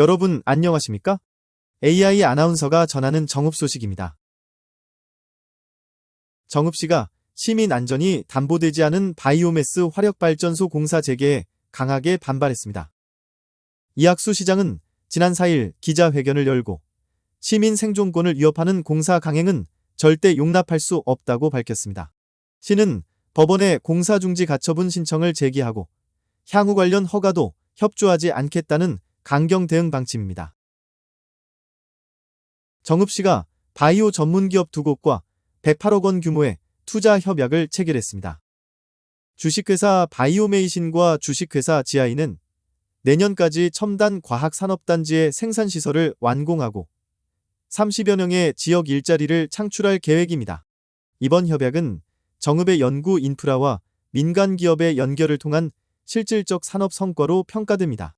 여러분 안녕하십니까? AI 아나운서가 전하는 정읍 소식입니다. 정읍 시가 시민 안전이 담보되지 않은 바이오매스 화력발전소 공사 재개에 강하게 반발했습니다. 이학수 시장은 지난 4일 기자회견을 열고 시민 생존권을 위협하는 공사 강행은 절대 용납할 수 없다고 밝혔습니다. 시는 법원에 공사 중지 가처분 신청을 제기하고 향후 관련 허가도 협조하지 않겠다는 강경 대응 방침입니다. 정읍시가 바이오 전문 기업 두 곳과 108억 원 규모의 투자 협약을 체결했습니다. 주식회사 바이오메이신과 주식회사 지아이는 내년까지 첨단 과학 산업단지의 생산시설을 완공하고 30여 명의 지역 일자리를 창출할 계획입니다. 이번 협약은 정읍의 연구 인프라와 민간 기업의 연결을 통한 실질적 산업 성과로 평가됩니다.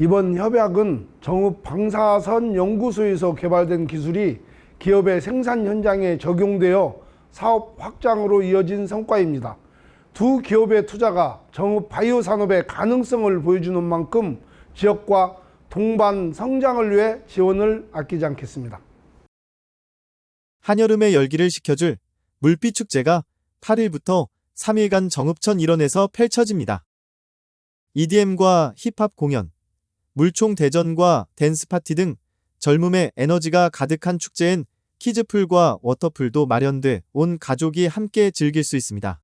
이번 협약은 정읍 방사선 연구소에서 개발된 기술이 기업의 생산 현장에 적용되어 사업 확장으로 이어진 성과입니다. 두 기업의 투자가 정읍 바이오 산업의 가능성을 보여주는 만큼 지역과 동반 성장을 위해 지원을 아끼지 않겠습니다. 한여름의 열기를 식혀줄 물빛 축제가 8일부터 3일간 정읍천 일원에서 펼쳐집니다. EDM과 힙합 공연, 물총 대전과 댄스 파티 등 젊음의 에너지가 가득한 축제엔 키즈풀과 워터풀도 마련돼 온 가족이 함께 즐길 수 있습니다.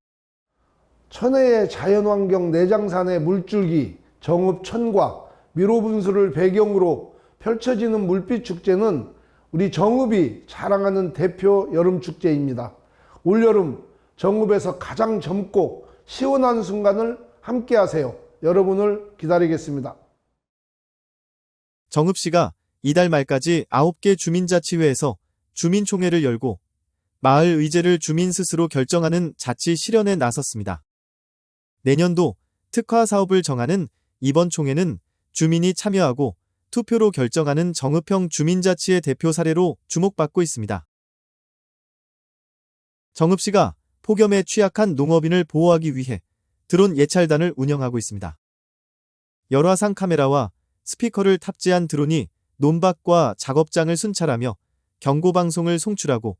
천혜의 자연환경 내장산의 물줄기, 정읍 천과 미로분수를 배경으로 펼쳐지는 물빛 축제는 우리 정읍이 자랑하는 대표 여름 축제입니다. 올여름 정읍에서 가장 젊고 시원한 순간을 함께 하세요. 여러분을 기다리겠습니다. 정읍시가 이달 말까지 9개 주민자치회에서 주민총회를 열고 마을 의제를 주민 스스로 결정하는 자치 실현에 나섰습니다. 내년도 특화 사업을 정하는 이번 총회는 주민이 참여하고 투표로 결정하는 정읍형 주민자치의 대표 사례로 주목받고 있습니다. 정읍시가 폭염에 취약한 농업인을 보호하기 위해 드론 예찰단을 운영하고 있습니다. 열화상 카메라와 스피커를 탑재한 드론이 논밭과 작업장을 순찰하며 경고방송을 송출하고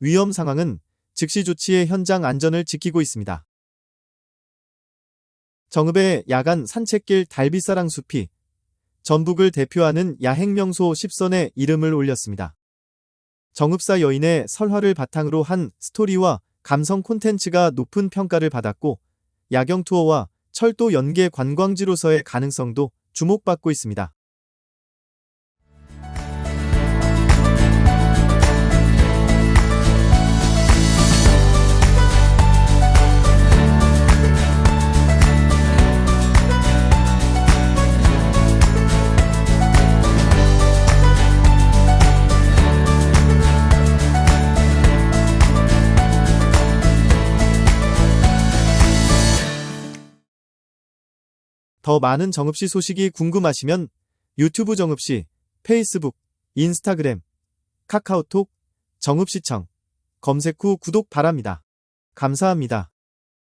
위험 상황은 즉시 조치해 현장 안전을 지키고 있습니다. 정읍의 야간 산책길 달빛사랑 숲이 전북을 대표하는 야행명소 10선에 이름을 올렸습니다. 정읍사 여인의 설화를 바탕으로 한 스토리와 감성 콘텐츠가 높은 평가를 받았고 야경 투어와 철도 연계 관광지로서의 가능성도 주목받고 있습니다. 더 많은 정읍시 소식이 궁금하시면 유튜브 정읍시, 페이스북, 인스타그램, 카카오톡, 정읍시청 검색 후 구독 바랍니다. 감사합니다.